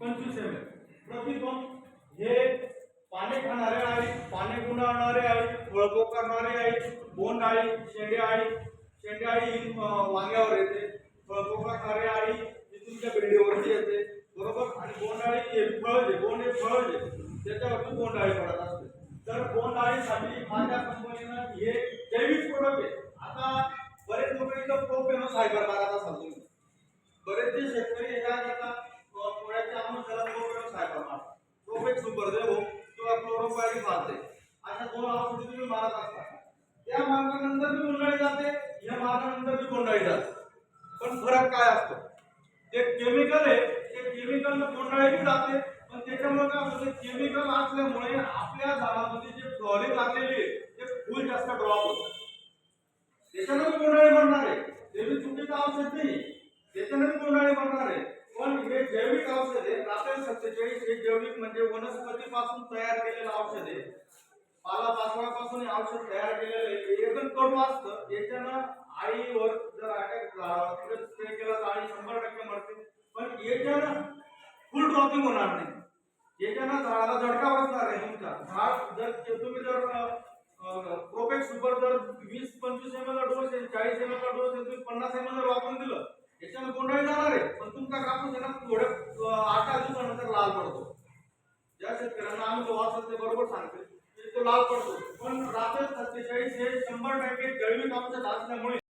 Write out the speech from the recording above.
पंचवीस M L प्रति दोन हे पाने खाणारे आहे पाने गुंडाळणारे आहे फळपो करणारे आहे बोंड आळी शेंडे आळी शेंडे आळी ही वांग्यावर येते. फळपो करणारे आळी ही तुमच्या भेंडीवरती येते. बरोबर? आणि बोंडाळी हे फळ जे बोंड हे फळ जे त्याच्यावरती बोंडाळी पडत असते. तर बोंडाळीसाठी माझ्या कंपनीनं हे जैविक प्रोडक्ट आहे. आता बरेच लोक इथं प्रोपेनो सायबर मारत असाल तुम्ही. बरेचसे शेतकरी हे काय करतात थोड्याच्या अनुसार प्रोपेनो सायबर मारतात प्रोपेट सुपर देवो किंवा क्लोरोफायरी मारते अशा दोन औषधी तुम्ही मारत असता त्या मार्गानंतर बी गुंडाळी जाते या मार्गानंतर बी गुंडाळी जाते. पण फरक काय असतो? ते केमिकल आहे ते केमिकल गुंडाळी जाते पण त्याच्यामुळे काय होतं केमिकल असल्यामुळे आपल्या झाडामध्ये जे फ्लॉरिंग लागलेली आहे ते फुल जास्त ड्रॉप होतं. त्याच्यानं गुंडाळी म्हणणार आहे. ते बी चुकीचं औषध नाही. त्याच्यानं गुंडाळी म्हणणार आहे. पण हे जैविक औषध आहे रासायनिक सत्तेचाळीस हे जैविक म्हणजे वनस्पतीपासून तयार केलेलं औषध आहे. पाला पाचोळ्यापासून औषध तयार केलेलं आहे. एकदम कडू असतं. याच्यानं आईवर जर अटॅक झाला तिथं स्प्रे केला तर आई शंभर टक्के मरते. पण याच्यानं फुल ड्रॉपिंग होणार नाही. याच्यानं झाडाला झटका बसणार आहे तुमचा झाड जर तुम्ही जर प्रोपेक्ट सुपर जर वीस पंचवीस एम एल डोस आहे चाळीस एम एल डोस आहे तुम्ही पन्नास एम एल वापरून दिलं याच्यानं गोंधळ जाणार आहे. पण तुमचा कापूस आहे ना थोड्या आठ दिवसानंतर लाल पडतो. ज्या शेतकऱ्यांना आम्ही तो वाचत ते बरोबर सांगतो. तो लाल पडतो. पण रात्र सत्तेचाळीस हे शंभर टक्के जैविक औषध असल्यामुळे